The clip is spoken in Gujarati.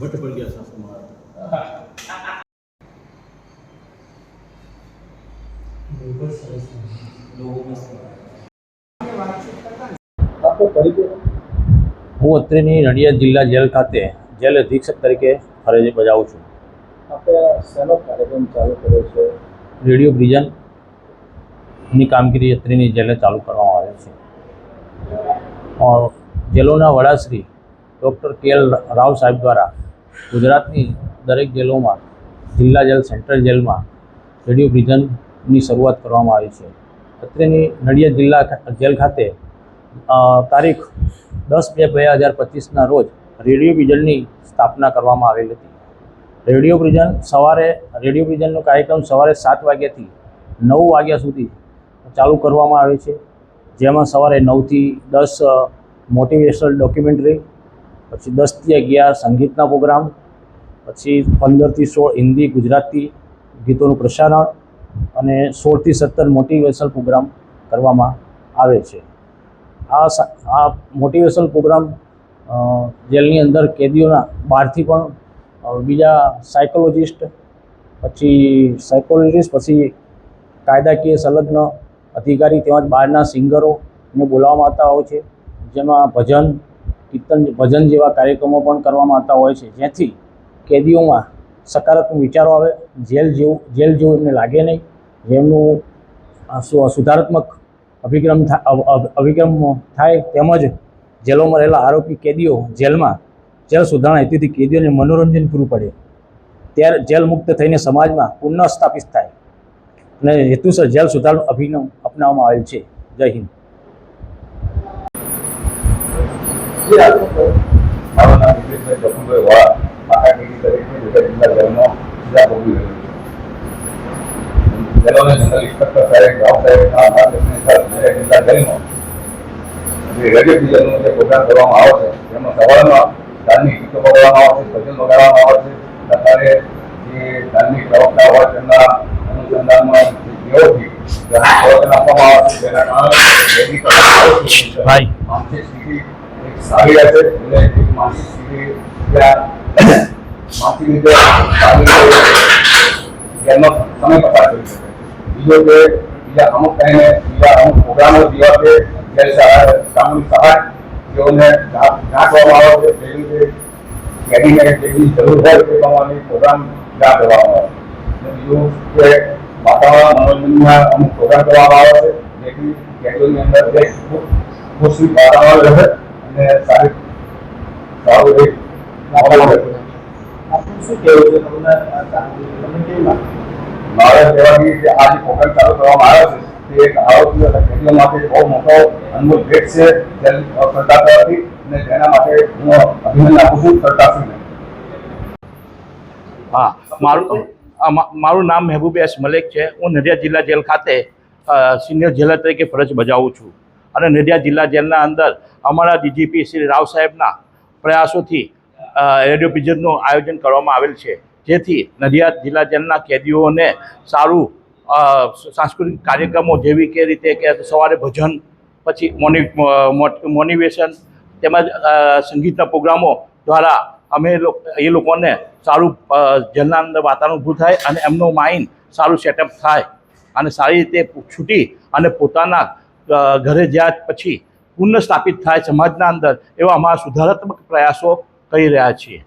ભટ્ટ પડી ગયા આપનો પરિચય હું અત્રેની નડિયાદ જિલ્લા જેલ ખાતે જેલ અધિક્ષક તરીકે ફરજ બજાવું છું. રેડિયો બ્રિજનની કામગીરી અત્રેની જેલે ચાલુ કરવામાં આવે છે. જેલોના વડાશ્રી ડૉક્ટર કે રાવ સાહેબ દ્વારા ગુજરાતની દરેક જેલોમાં, જિલ્લા જેલ, સેન્ટ્રલ જેલમાં રેડિયો વિઝનની શરૂઆત કરવામાં આવી છે. અત્રેની નડિયાદ જિલ્લા જેલ ખાતે તારીખ દસ બે બે હજાર પચીસના રોજ રેડિયો વિઝનની સ્થાપના કરવામાં આવેલી હતી. રેડિયો વિઝન સવારે, રેડિયો બ્રિજનનો કાર્યક્રમ સવારે સાત વાગ્યાથી નવ વાગ્યા સુધી ચાલુ કરવામાં આવે છે. જેમાં સવારે નવથી દસ મોટિવેશનલ ડોક્યુમેન્ટરી પછી દસથી અગિયાર સંગીતના પ્રોગ્રામ, પછી પંદરથી સોળ હિન્દી, ગુજરાતી ગીતોનું પ્રસારણ અને સોળથી સત્તર મોટિવેશનલ પ્રોગ્રામ કરવામાં આવે છે. આ આ મોટિવેશનલ પ્રોગ્રામ જેલની અંદર કેદીઓના બહારથી પણ બીજા સાયકોલોજિસ્ટ પછી સાયકોલોજિસ્ટ પછી કાયદાકીય સંલગ્ન અધિકારી તેમજ બહારના સિંગરોને બોલાવવામાં આવતા હોય છે. જેમાં ભજન કીર્તન ભજન જેવા કાર્યક્રમો પણ કરવામાં આવતા હોય છે. જેથી કેદીઓમાં સકારાત્મક વિચારો આવે. જેલ જેવું જેલ જેવું એમને લાગે નહીં. જેમનું સુધારાત્મક અભિક્રમ અભિક્રમ થાય તેમજ જેલોમાં રહેલા આરોપી કેદીઓ જેલમાં જેલ સુધારણા હેતુથી કેદીઓને મનોરંજન પૂરું પડે. ત્યારે જેલ મુક્ત થઈને સમાજમાં પુનઃ સ્થાપિત થાય. અને હેતુસર જેલ સુધારણ અભિગમ અપનાવવામાં આવેલ છે. જય હિન્દ. જે કરવામાં આવે છે તેમાં સવારમાં ધાર્મિક ગીતો વગાડવામાં આવે છે ભજન વગાડવામાં આવે છે અત્યારે જે ધાર્મિક પ્રવક્તા હોય તેમના અનુસંધાનમાં પ્રવચન આપવામાં આવે છે તેના કારણે સારી રહે છે એટલે એક માનસિક સ્થિતિ ત્યાં માનસિક રીતે સારી રીતે એમનો સમય પસાર કરી શકે બીજો કે બીજા અમુક ટાઈમે બીજા અમુક પ્રોગ્રામો જેવા કે જેલ સહાય સામૂહિક સહાય જેઓને ઢાંક- ઢાંકવામાં આવે છે જે રીતે કેદીને જેટલી જરૂર હોય તે પ્રમાણે પ્રોગ્રામ ત્યાં કરવામાં આવે છે અને બીજું કે વાતાવરણ મનોરંજનના અમુક પ્રોગ્રામ કરવામાં આવે છે જેથી કેદીઓની અંદર એક ખૂબ ખુશી વાતાવરણ રહે અને સારી માહોલ રહે શું કહેવું છે તમને તમને કેવું લાગે મારે કહેવાથી કે આ જે પ્રોગ્રામ ચાલુ કરવામાં આવ્યો છે તે એક આરોગ્ય અને કેદીઓ માટે બહુ મોટો અનમોલ ભેટ છે સરકાર તરફથી અને તેના માટે હું અભિનંદન આપું છું સરકારશ્રીને હા મારું મારું નામ મહેબૂબ એસ મલેક છે. હું નડિયાદ જિલ્લા જેલ ખાતે સિનિયર જેલર તરીકે ફરજ બજાવું છું. અને નડિયાદ જિલ્લા જેલના અંદર અમારા ડીજીપી શ્રી રાવ સાહેબના પ્રયાસોથી રેડિયો પિજનનું આયોજન કરવામાં આવેલ છે. જેથી નડિયાદ જિલ્લા જેલના કેદીઓને સારું સાંસ્કૃતિક કાર્યક્રમો જેવી કે રીતે કે સવારે ભજન, પછી મોનિ મોનિવેશન, તેમજ સંગીતના પ્રોગ્રામો દ્વારા અમે એ લોકોને સારું જેલના અંદર ઊભું થાય અને એમનું માઇન્ડ સારું સેટઅપ થાય અને સારી રીતે છૂટી અને પોતાના ઘરે જ્યાં પછી પુનઃ સ્થાપિત થાય સમાજના અંદર એવા અમારા સુધારાત્મક પ્રયાસો કરી રહ્યા છીએ.